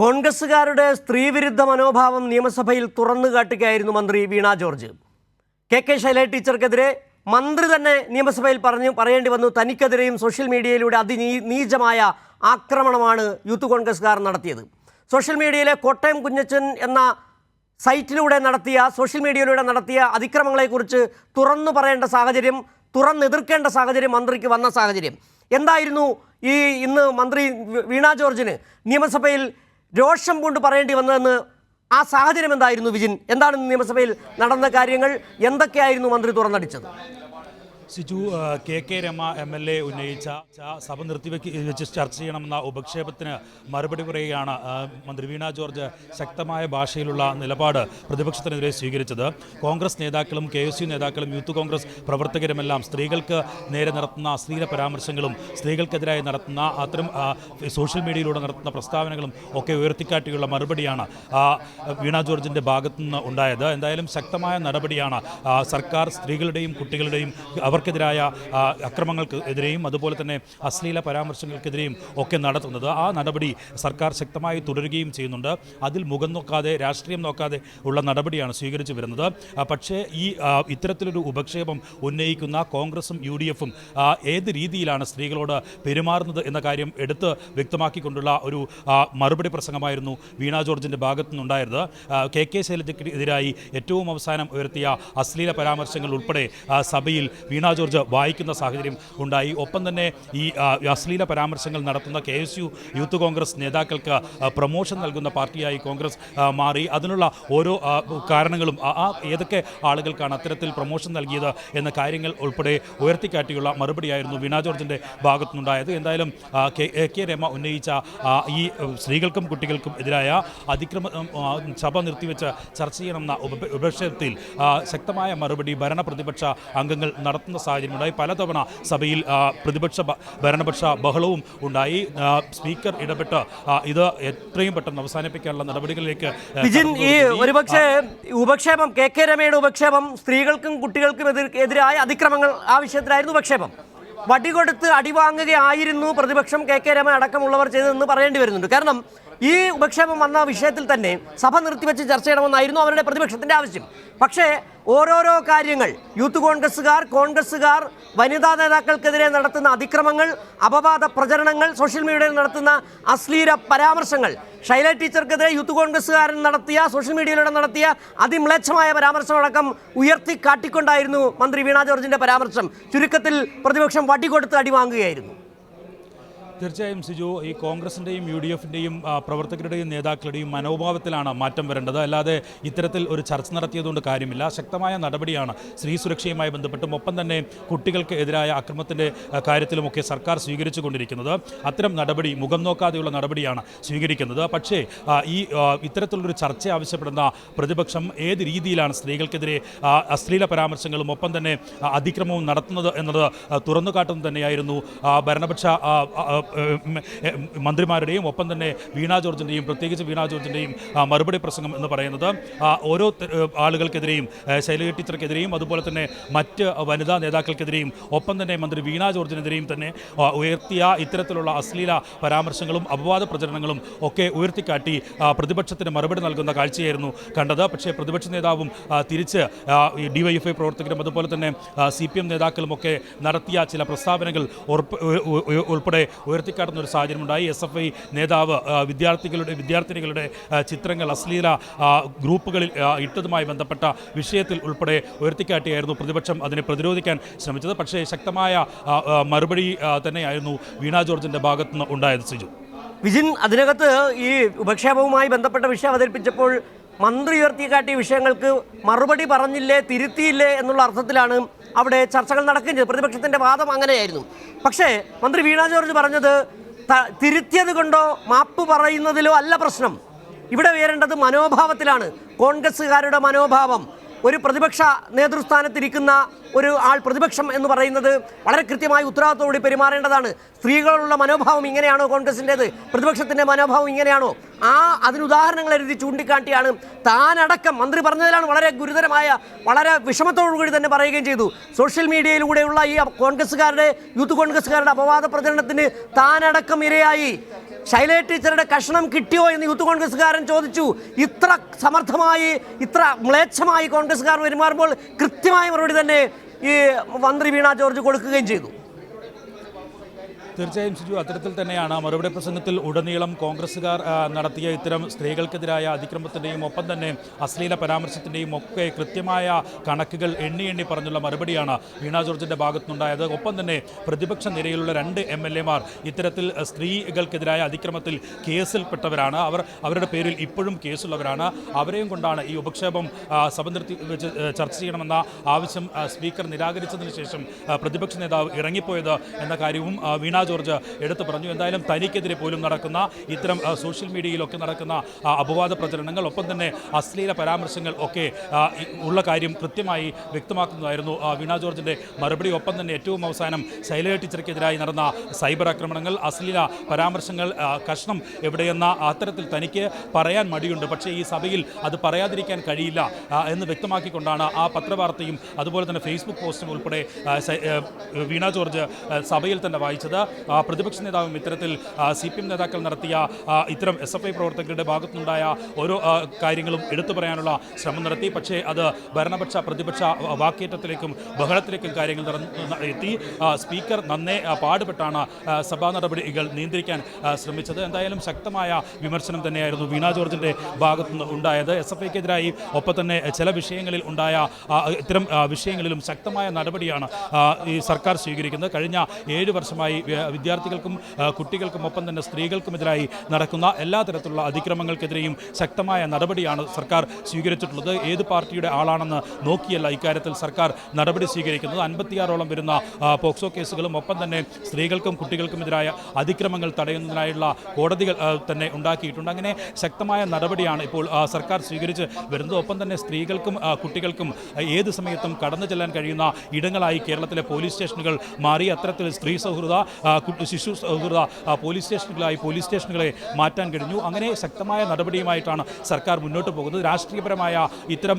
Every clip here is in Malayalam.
കോൺഗ്രസുകാരുടെ സ്ത്രീവിരുദ്ധ മനോഭാവം നിയമസഭയിൽ തുറന്നു കാട്ടുകയായിരുന്നു മന്ത്രി വീണ ജോർജ്. കെ കെ ശൈല ടീച്ചർക്കെതിരെ മന്ത്രി തന്നെ നിയമസഭയിൽ പറഞ്ഞു പറയേണ്ടി വന്നു. തനിക്കെതിരെയും സോഷ്യൽ മീഡിയയിലൂടെ അതിനീ നീചമായ ആക്രമണമാണ് യൂത്ത് കോൺഗ്രസ്സുകാർ നടത്തിയത്. സോഷ്യൽ മീഡിയയിലെ കോട്ടയം കുഞ്ഞച്ചൻ എന്ന സൈറ്റിലൂടെ നടത്തിയ സോഷ്യൽ മീഡിയയിലൂടെ നടത്തിയ അതിക്രമങ്ങളെക്കുറിച്ച് തുറന്നു പറയേണ്ട സാഹചര്യം തുറന്നെതിർക്കേണ്ട സാഹചര്യം മന്ത്രിക്ക് വന്ന സാഹചര്യം. എന്തായിരുന്നു ഈ ഇന്ന് മന്ത്രി വീണ ജോർജിന്? നിയമസഭയിൽ രോഷം കൊണ്ട് പറയേണ്ടി വന്നതെന്ന് ആ സാഹചര്യം എന്തായിരുന്നു വിജിൻ? എന്താണ് നിയമസഭയിൽ നടന്ന കാര്യങ്ങൾ? എന്തൊക്കെയായിരുന്നു മന്ത്രി തുറന്നടിച്ചത്? Siju K K Rema MLA L A ഉന്നയിച്ച സഭ നിർത്തിവെക്ക് വെച്ച് ചർച്ച ചെയ്യണമെന്ന ഉപക്ഷേപത്തിന് മറുപടി പറയുകയാണ് മന്ത്രി വീണ ജോർജ് ശക്തമായ ഭാഷയിലുള്ള നിലപാട് പ്രതിപക്ഷത്തിനെതിരെ സ്വീകരിച്ചത്. കോൺഗ്രസ് നേതാക്കളും കെ എസ് യു നേതാക്കളും യൂത്ത് കോൺഗ്രസ് പ്രവർത്തകരുമെല്ലാം സ്ത്രീകൾക്ക് നേരെ നടത്തുന്ന അശ്ലീല പരാമർശങ്ങളും സ്ത്രീകൾക്കെതിരായി നടത്തുന്ന അത്തരം സോഷ്യൽ മീഡിയയിലൂടെ നടത്തുന്ന പ്രസ്താവനകളും ഒക്കെ ഉയർത്തിക്കാട്ടിയുള്ള മറുപടിയാണ് വീണ ജോർജിന്റെ ഭാഗത്തു നിന്ന് ഉണ്ടായത്. എന്തായാലും ശക്തമായ നടപടിയാണ് സർക്കാർ സ്ത്രീകളുടെയും കുട്ടികളുടെയും അവർക്കെതിരായ അക്രമങ്ങൾക്ക് എതിരെയും അതുപോലെ തന്നെ അശ്ലീല പരാമർശങ്ങൾക്കെതിരെയും ഒക്കെ നടത്തുന്നത്. ആ നടപടി സർക്കാർ ശക്തമായി തുടരുകയും ചെയ്യുന്നുണ്ട്. അതിൽ മുഖം നോക്കാതെ രാഷ്ട്രീയം നോക്കാതെ ഉള്ള നടപടിയാണ് സ്വീകരിച്ചു വരുന്നത്. പക്ഷേ ഈ ഇത്തരത്തിലൊരു ഉപക്ഷേപം ഉന്നയിക്കുന്ന കോൺഗ്രസും യു ഡി എഫും ഏത് രീതിയിലാണ് സ്ത്രീകളോട് പെരുമാറുന്നത് എന്ന കാര്യം എടുത്ത് വ്യക്തമാക്കിക്കൊണ്ടുള്ള ഒരു മറുപടി പ്രസംഗമായിരുന്നു വീണ ജോർജിന്റെ ഭാഗത്തു നിന്നുണ്ടായത് ആ, കെ കെ ശൈലജയ്ക്ക് എതിരായി ഏറ്റവും അവസാനം ഉയർത്തിയ അശ്ലീല പരാമർശങ്ങൾ ഉൾപ്പെടെ സഭയിൽ വീണ ജോർജ് വായിക്കുന്ന സാഹചര്യം ഉണ്ടായി. ഒപ്പം തന്നെ ഈ അശ്ലീല പരാമർശങ്ങൾ നടത്തുന്ന K S U youth Congress നേതാക്കൾക്ക് പ്രൊമോഷൻ നൽകുന്ന പാർട്ടിയായി കോൺഗ്രസ് മാറി. അതിനുള്ള ഓരോ കാരണങ്ങളും ആ ഏതൊക്കെ ആളുകൾക്കാണ് അത്തരത്തിൽ പ്രൊമോഷൻ നൽകിയത് എന്ന കാര്യങ്ങൾ ഉൾപ്പെടെ ഉയർത്തിക്കാട്ടിയുള്ള മറുപടിയായിരുന്നു വീണ ജോർജിന്റെ ഭാഗത്തുനിന്നുണ്ടായത്. എന്തായാലും കെ രമ ഉന്നയിച്ച ഈ സ്ത്രീകൾക്കും കുട്ടികൾക്കും എതിരായ അതിക്രമ സഭ നിർത്തിവെച്ച് ചർച്ച ചെയ്യണമെന്ന ഉപ- ഉപക്ഷേപത്തിൽ ശക്തമായ മറുപടി ഭരണ പ്രതിപക്ഷ അംഗങ്ങൾ നടത്തുന്ന സാഹചര്യമുണ്ടായി. പലതവണ സഭയിൽ പ്രതിപക്ഷ ഭരണപക്ഷ ബഹളവും ഉണ്ടായി. സ്പീക്കർ ഇടപെട്ട് ഇത് എത്രയും പെട്ടെന്ന് അവസാനിപ്പിക്കാനുള്ള നടപടികളിലേക്ക് വിജിൻ ഈ. ഒരുപക്ഷെ ഉപക്ഷേപം കെ കെ രമയുടെ ഉപക്ഷേപം സ്ത്രീകൾക്കും കുട്ടികൾക്കും എതിരായ അതിക്രമങ്ങൾ ആ വിഷയത്തിലായിരുന്നു ഉപക്ഷേപം. വടികൊടുത്ത് അടിവാങ്ങുകയായിരുന്നു പ്രതിപക്ഷം കെ കെ രമ അടക്കമുള്ളവർ ചെയ്തതെന്ന് പറയേണ്ടി വരുന്നുണ്ട്. കാരണം ഈ ഉപക്ഷേപം വന്ന വിഷയത്തിൽ തന്നെ സഭ നിർത്തിവെച്ച് ചർച്ച ചെയ്യണമെന്നായിരുന്നു അവരുടെ പ്രതിപക്ഷത്തിന്റെ ആവശ്യം. പക്ഷേ ഓരോരോ കാര്യങ്ങൾ യൂത്ത് കോൺഗ്രസ്സുകാർ കോൺഗ്രസ്സുകാർ വനിതാ നേതാക്കൾക്കെതിരെ നടത്തുന്ന അതിക്രമങ്ങൾ അപവാദ പ്രചരണങ്ങൾ സോഷ്യൽ മീഡിയയിൽ നടത്തുന്ന അശ്ലീല പരാമർശങ്ങൾ ശൈല ടീച്ചർക്കെതിരെ യൂത്ത് കോൺഗ്രസ്സുകാരൻ നടത്തിയ സോഷ്യൽ മീഡിയയിലൂടെ നടത്തിയ അതിമ്ലേച്ഛമായ പരാമർശമടക്കം ഉയർത്തി കാട്ടിക്കൊണ്ടായിരുന്നു മന്ത്രി വീണ ജോർജിന്റെ പരാമർശം. ചുരുക്കത്തിൽ പ്രതിപക്ഷം വടികൊടുത്ത് അടിവാങ്ങുകയായിരുന്നു തീർച്ചയായും സിജു ഈ കോൺഗ്രസിന്റെയും യു ഡി എഫിന്റെയും പ്രവർത്തകരുടെയും നേതാക്കളുടെയും മനോഭാവത്തിലാണ് മാറ്റം വരേണ്ടത്. അല്ലാതെ ഇത്തരത്തിൽ ഒരു ചർച്ച നടത്തിയതുകൊണ്ട് കാര്യമില്ല. ശക്തമായ നടപടിയാണ് സ്ത്രീ സുരക്ഷയുമായി ബന്ധപ്പെട്ടും ഒപ്പം തന്നെ കുട്ടികൾക്ക് എതിരായ അക്രമത്തിന്റെ കാര്യത്തിലുമൊക്കെ സർക്കാർ സ്വീകരിച്ചു കൊണ്ടിരിക്കുന്നത് അത്തരം നടപടി മുഖം നോക്കാതെയുള്ള നടപടിയാണ് സ്വീകരിക്കുന്നത്. പക്ഷേ ഈ ഇത്തരത്തിലുള്ളൊരു ചർച്ച ആവശ്യപ്പെടുന്ന പ്രതിപക്ഷം ഏത് രീതിയിലാണ് സ്ത്രീകൾക്കെതിരെ അശ്ലീല പരാമർശങ്ങളും ഒപ്പം തന്നെ അതിക്രമവും നടത്തുന്നത് എന്നത് തുറന്നുകാട്ടുന്നത് തുറന്നു കാട്ടുന്നത് തന്നെയായിരുന്നു ഭരണപക്ഷ മന്ത്രിമാരുടെയും ഒപ്പം തന്നെ വീണാ ജോർജിന്റെയും പ്രത്യേകിച്ച് വീണാ ജോർജിന്റെയും മറുപടി പ്രസംഗം എന്ന് പറയുന്നത് ഓരോ ആളുകൾക്കെതിരെയും ശൈലജ ടീച്ചർക്കെതിരെയും അതുപോലെ തന്നെ മറ്റ് വനിതാ നേതാക്കൾക്കെതിരെയും ഒപ്പം തന്നെ മന്ത്രി വീണാ ജോർജിനെതിരെയും തന്നെ ഉയർത്തിയ ഇത്തരത്തിലുള്ള അശ്ലീല പരാമർശങ്ങളും അപവാദ പ്രചരണങ്ങളും ഒക്കെ ഉയർത്തിക്കാട്ടി പ്രതിപക്ഷത്തിന് മറുപടി നൽകുന്ന കാഴ്ചയായിരുന്നു കണ്ടത്. പക്ഷേ പ്രതിപക്ഷ നേതാവും തിരിച്ച് ഡിവൈഎഫ്ഐ പ്രവർത്തകരും അതുപോലെ തന്നെ സി പി എം നേതാക്കളുമൊക്കെ നടത്തിയ ചില പ്രസ്താവനകൾ ഉൾപ്പെടെ ഉയർത്തിക്കാട്ടുന്ന ഒരു സാഹചര്യമുണ്ടായി. എസ് എഫ് ഐ നേതാവ് വിദ്യാർത്ഥികളുടെ വിദ്യാർത്ഥിനികളുടെ ചിത്രങ്ങൾ അശ്ലീല ഗ്രൂപ്പുകളിൽ ഇട്ടതുമായി ബന്ധപ്പെട്ട വിഷയത്തിൽ ഉൾപ്പെടെ ഉയർത്തിക്കാട്ടിയായിരുന്നു പ്രതിപക്ഷം അതിനെ പ്രതിരോധിക്കാൻ ശ്രമിച്ചത്. പക്ഷേ ശക്തമായ മറുപടി തന്നെയായിരുന്നു വീണ ജോർജിന്റെ ഭാഗത്തുനിന്ന് ഉണ്ടായത് സിജു. വിജിൻ അതിനകത്ത് ഈ ഉപക്ഷേപവുമായി ബന്ധപ്പെട്ട വിഷയം അവതരിപ്പിച്ചപ്പോൾ മന്ത്രി ഉയർത്തിക്കാട്ടിയ വിഷയങ്ങൾക്ക് മറുപടി പറഞ്ഞില്ലേ തിരുത്തിയില്ലേ എന്നുള്ള അർത്ഥത്തിലാണ് അവിടെ ചർച്ചകൾ നടക്കുകയും ചെയ്തത് പ്രതിപക്ഷത്തിന്റെ വാദം അങ്ങനെയായിരുന്നു. പക്ഷേ മന്ത്രി വീണ ജോർജ് പറഞ്ഞത് തിരുത്തിയത് കൊണ്ടോ മാപ്പ് പറയുന്നതിലോ അല്ല പ്രശ്നം. ഇവിടെ ഉയരേണ്ടത് മനോഭാവത്തിലാണ്. കോൺഗ്രസ്സുകാരുടെ മനോഭാവം. ഒരു പ്രതിപക്ഷ നേതൃസ്ഥാനത്തിരിക്കുന്ന ഒരു ആൾ പ്രതിപക്ഷം എന്ന് പറയുന്നത് വളരെ കൃത്യമായി ഉത്തരവാദിത്തോടുകൂടി പെരുമാറേണ്ടതാണ്. സ്ത്രീകളുള്ള മനോഭാവം ഇങ്ങനെയാണോ കോൺഗ്രസിന്റെത്? പ്രതിപക്ഷത്തിന്റെ മനോഭാവം ഇങ്ങനെയാണോ? ആ അതിന് ഉദാഹരണങ്ങൾ എഴുതി ചൂണ്ടിക്കാട്ടിയാണ് താനടക്കം മന്ത്രി പറഞ്ഞതിലാണ് വളരെ ഗുരുതരമായ വളരെ വിഷമത്തോടുകൂടി തന്നെ പറയുകയും ചെയ്തു. സോഷ്യൽ മീഡിയയിലൂടെയുള്ള ഈ കോൺഗ്രസ്സുകാരുടെ യൂത്ത് കോൺഗ്രസ്സുകാരുടെ അപവാദ പ്രചരണത്തിന് താനടക്കം ഇരയായി. ശൈലജ ടീച്ചറുടെ കഷണം കിട്ടിയോ എന്ന് യൂത്ത് കോൺഗ്രസ്സുകാരൻ ചോദിച്ചു. ഇത്ര സമർത്ഥമായി ഇത്ര മ്ലേച്ഛമായി കോൺഗ്രസ്സുകാർ പെരുമാറുമ്പോൾ കൃത്യമായ മറുപടി തന്നെ ഈ മന്ത്രി വീണ ജോർജ് കൊടുക്കുകയും ചെയ്തു. തീർച്ചയായും സിജു അത്തരത്തിൽ തന്നെയാണ് മറുപടി പ്രസംഗത്തിൽ ഉടനീളം കോൺഗ്രസ്സുകാർ നടത്തിയ ഇത്തരം സ്ത്രീകൾക്കെതിരായ അതിക്രമത്തിന്റെയും ഒപ്പം തന്നെ അശ്ലീല പരാമർശത്തിന്റെയും ഒക്കെ കൃത്യമായ കണക്കുകൾ എണ്ണി എണ്ണി പറഞ്ഞുള്ള മറുപടിയാണ് വീണ ജോർജിന്റെ ഭാഗത്തുനിന്നുണ്ടായത്. ഒപ്പം തന്നെ പ്രതിപക്ഷ നിരയിലുള്ള രണ്ട് എം എൽ എമാർ ഇത്തരത്തിൽ സ്ത്രീകൾക്കെതിരായ അതിക്രമത്തിൽ കേസിൽപ്പെട്ടവരാണ്. അവർ അവരുടെ പേരിൽ ഇപ്പോഴും കേസുള്ളവരാണ്. അവരെയും കൊണ്ടാണ് ഈ ഉപക്ഷേപം സഭ നിർത്തി വെച്ച് ചർച്ച ചെയ്യണമെന്ന ആവശ്യം സ്പീക്കർ നിരാകരിച്ചതിന് ശേഷം പ്രതിപക്ഷ നേതാവ് ഇറങ്ങിപ്പോയത് എന്ന കാര്യവും വീണ ജോർജ് എടുത്തു പറഞ്ഞു. എന്തായാലും തനിക്കെതിരെ പോലും നടക്കുന്ന ഇത്തരം സോഷ്യൽ മീഡിയയിലൊക്കെ നടക്കുന്ന അപവാദ പ്രചരണങ്ങൾ ഒപ്പം തന്നെ അശ്ലീല പരാമർശങ്ങൾ ഒക്കെ ഉള്ള കാര്യം കൃത്യമായി വ്യക്തമാക്കുന്നതായിരുന്നു വീണ ജോർജിന്റെ മറുപടി. ഒപ്പം തന്നെ ഏറ്റവും അവസാനം ശൈലജ ടീച്ചർക്കെതിരായി നടന്ന സൈബർ ആക്രമണങ്ങൾ അശ്ലീല പരാമർശങ്ങൾ കഷ്ണം എവിടെയെന്ന അത്തരത്തിൽ തനിക്ക് പറയാൻ മടിയുണ്ട്. പക്ഷേ ഈ സഭയിൽ അത് പറയാതിരിക്കാൻ കഴിയില്ല എന്ന് വ്യക്തമാക്കിക്കൊണ്ടാണ് ആ പത്രവാർത്തയും അതുപോലെ തന്നെ ഫേസ്ബുക്ക് പോസ്റ്റും ഉൾപ്പെടെ വീണ ജോർജ് സഭയിൽ തന്നെ വായിച്ചത്. പ്രതിപക്ഷ നേതാവും ഇത്തരത്തിൽ സി പി എം നേതാക്കൾ നടത്തിയ ഇത്തരം എസ് എഫ് ഐ പ്രവർത്തകരുടെ ഭാഗത്തുനിന്നുണ്ടായ ഓരോ കാര്യങ്ങളും എടുത്തു പറയാനുള്ള ശ്രമം നടത്തി. പക്ഷേ അത് ഭരണപക്ഷ പ്രതിപക്ഷ വാക്കേറ്റത്തിലേക്കും ബഹളത്തിലേക്കും കാര്യങ്ങൾ എത്തി. സ്പീക്കർ നന്നേ പാടുപെട്ടാണ് സഭാ നടപടികൾ നിയന്ത്രിക്കാൻ ശ്രമിച്ചത്. എന്തായാലും ശക്തമായ വിമർശനം തന്നെയായിരുന്നു വീണ ജോർജിന്റെ ഭാഗത്തുനിന്ന് ഉണ്ടായത്. എസ് എഫ് ഐക്കെതിരായി ഒപ്പം തന്നെ ചില വിഷയങ്ങളിൽ ഉണ്ടായ ഇത്തരം വിഷയങ്ങളിലും ശക്തമായ നടപടിയാണ് ഈ സർക്കാർ സ്വീകരിക്കുന്നത്. കഴിഞ്ഞ ഏഴ് വർഷമായി വിദ്യാർത്ഥികൾക്കും കുട്ടികൾക്കും ഒപ്പം തന്നെ സ്ത്രീകൾക്കുമെതിരായി നടക്കുന്ന എല്ലാ തരത്തിലുള്ള അതിക്രമങ്ങൾക്കെതിരെയും ശക്തമായ നടപടിയാണ് സർക്കാർ സ്വീകരിച്ചിട്ടുള്ളത്. ഏത് പാർട്ടിയുടെ ആളാണെന്ന് നോക്കിയല്ല ഇക്കാര്യത്തിൽ സർക്കാർ നടപടി സ്വീകരിക്കുന്നത്. അൻപത്തിയാറോളം വരുന്ന പോക്സോ കേസുകളും ഒപ്പം തന്നെ സ്ത്രീകൾക്കും കുട്ടികൾക്കുമെതിരായ അതിക്രമങ്ങൾ തടയുന്നതിനായുള്ള കോടതികൾ തന്നെ ഉണ്ടാക്കിയിട്ടുണ്ട്. അങ്ങനെ ശക്തമായ നടപടിയാണ് ഇപ്പോൾ സർക്കാർ സ്വീകരിച്ച് വരുന്നത്. ഒപ്പം തന്നെ സ്ത്രീകൾക്കും കുട്ടികൾക്കും ഏത് സമയത്തും കടന്നു ചെല്ലാൻ കഴിയുന്ന ഇടങ്ങളായി കേരളത്തിലെ പോലീസ് സ്റ്റേഷനുകൾ മാറി. അത്തരത്തിൽ സ്ത്രീ സൗഹൃദ ശിശു സൗഹൃദ പോലീസ് സ്റ്റേഷനുകളായി പോലീസ് സ്റ്റേഷനുകളെ മാറ്റാൻ കഴിഞ്ഞു. അങ്ങനെ ശക്തമായ നടപടിയുമായിട്ടാണ് സർക്കാർ മുന്നോട്ട് പോകുന്നത്. രാഷ്ട്രീയപരമായ ഇത്തരം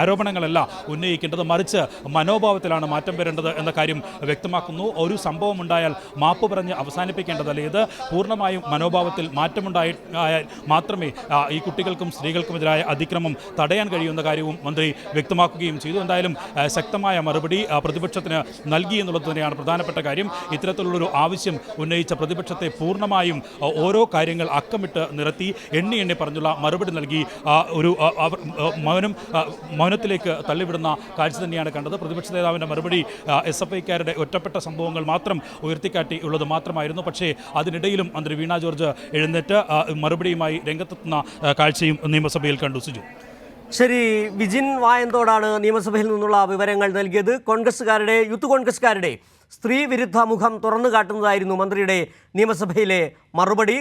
ആരോപണങ്ങളല്ല ഉന്നയിക്കേണ്ടത്. മറിച്ച് മനോഭാവത്തിലാണ് മാറ്റം വരേണ്ടത് എന്ന കാര്യം വ്യക്തമാക്കുന്നു. ഒരു സംഭവം ഉണ്ടായാൽ മാപ്പ് പറഞ്ഞ് അവസാനിപ്പിക്കേണ്ടതല്ല ഇത്? പൂർണമായും മനോഭാവത്തിൽ മാറ്റമുണ്ടായി മാത്രമേ ഈ കുട്ടികൾക്കും സ്ത്രീകൾക്കുമെതിരായ അതിക്രമം തടയാൻ കഴിയുന്ന കാര്യവും മന്ത്രി വ്യക്തമാക്കുകയും ചെയ്തു. എന്തായാലും ശക്തമായ മറുപടി പ്രതിപക്ഷത്തിന് നൽകി എന്നുള്ളത് തന്നെയാണ് പ്രധാനപ്പെട്ട കാര്യം. ഇത്തരത്തിലുള്ളൊരു ആവശ്യം ഉന്നയിച്ച പ്രതിപക്ഷത്തെ പൂർണമായും ഓരോ കാര്യങ്ങൾ അക്കമിട്ട് നിരത്തി എണ്ണി എണ്ണി പറഞ്ഞുള്ള മറുപടി നൽകി ഒരു മൗനം മൗനത്തിലേക്ക് തള്ളിവിടുന്ന കാഴ്ച തന്നെയാണ് കണ്ടത്. പ്രതിപക്ഷ നേതാവിന്റെ മറുപടി എസ് എഫ് ഐക്കാരുടെ ഒറ്റപ്പെട്ട സംഭവങ്ങൾ മാത്രം ഉയർത്തിക്കാട്ടി ഉള്ളത് മാത്രമായിരുന്നു. പക്ഷേ അതിനിടയിലും മന്ത്രി വീണ ജോർജ് എഴുന്നേറ്റ് മറുപടിയുമായി രംഗത്തെത്തുന്ന കാഴ്ചയും നിയമസഭയിൽ കണ്ടു സുജു. ശരി വിജിൻ വായന്തോടാണ് നിയമസഭയിൽ നിന്നുള്ള വിവരങ്ങൾ നൽകിയത്. കോൺഗ്രസ്സുകാരുടെ യൂത്ത് കോൺഗ്രസ്സുകാരുടെ സ്ത്രീ വിരുദ്ധ മുഖം തുറന്നു കാട്ടുന്നതായിരുന്നു മന്ത്രിയുടെ നിയമസഭയിലെ മറുപടി.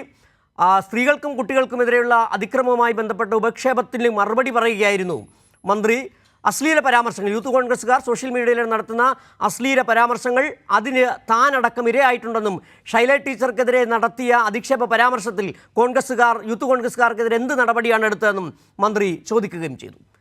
സ്ത്രീകൾക്കും കുട്ടികൾക്കുമെതിരെയുള്ള അതിക്രമവുമായി ബന്ധപ്പെട്ട ഉപക്ഷേപത്തിന് മറുപടി പറയുകയായിരുന്നു മന്ത്രി. അശ്ലീല പരാമർശങ്ങൾ യൂത്ത് കോൺഗ്രസ്സുകാർ സോഷ്യൽ മീഡിയയിൽ നടത്തുന്ന അശ്ലീല പരാമർശങ്ങൾ അതിന് താനടക്കം ഇരയായിട്ടുണ്ടെന്നും ഷൈല ടീച്ചർക്കെതിരെ നടത്തിയ അധിക്ഷേപ പരാമർശത്തിൽ കോൺഗ്രസ്സുകാർ യൂത്ത് കോൺഗ്രസ്സുകാർക്കെതിരെ എന്ത് നടപടിയാണ് എടുത്തതെന്നും മന്ത്രി ചോദിക്കുകയും ചെയ്തു.